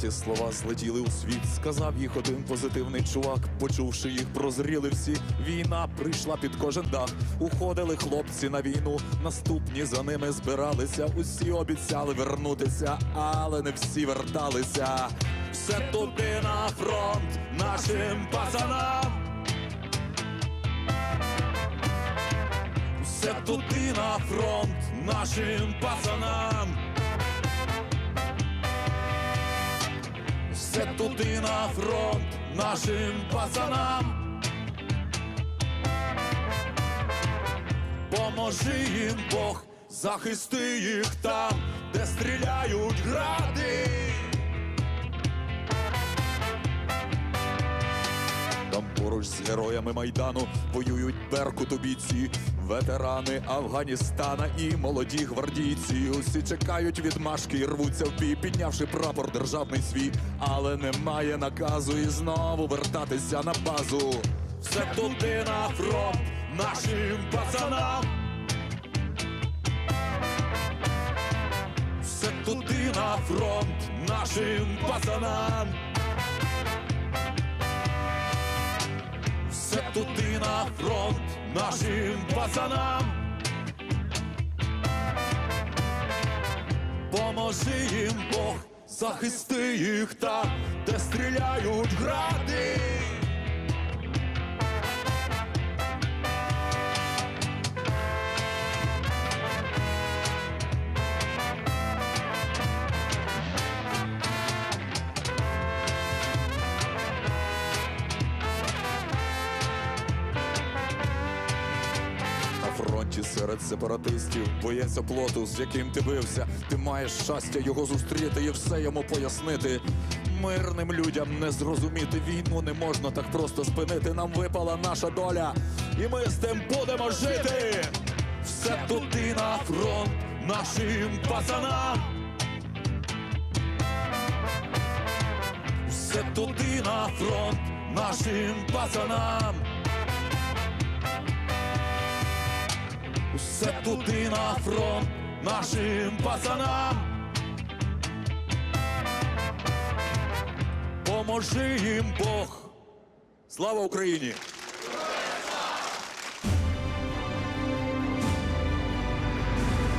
Крилаті слова злетіли у світ, сказав їх один позитивний чувак. Почувши їх, прозріли всі. Війна прийшла під кожен дах. Уходили хлопці на війну. Наступні за ними збиралися. Усі обіцяли вернутися, але не всі верталися. Все туди на фронт нашим пацанам. Все туди на фронт нашим пацанам. Все туди на фронт нашим пацанам. Поможи їм Бог, захисти їх там, де стріляють поруч з героями майдану воюють беркут бійці, ветерани Афганістана і молоді гвардійці. Усі чекають відмашки і рвуться в бій, піднявши прапор державний свій, але немає наказу і знову вертатися на базу. Все туди на фронт нашим пацанам. Все туди на фронт нашим пацанам. Нашим пацанам. Поможи їм Бог, захисти їх там, де стріляють гради. Серед сепаратистів боєць оплоту, з яким ти бився. Ти маєш щастя його зустріти і все йому пояснити. Мирним людям не зрозуміти війну не можна так просто спинити. Нам випала наша доля, і ми з тим будемо жити. Все туди на фронт нашим пацанам. Все туди на фронт нашим пацанам. Все туди на фронт нашим пацанам. Поможи їм Бог. Слава Україні!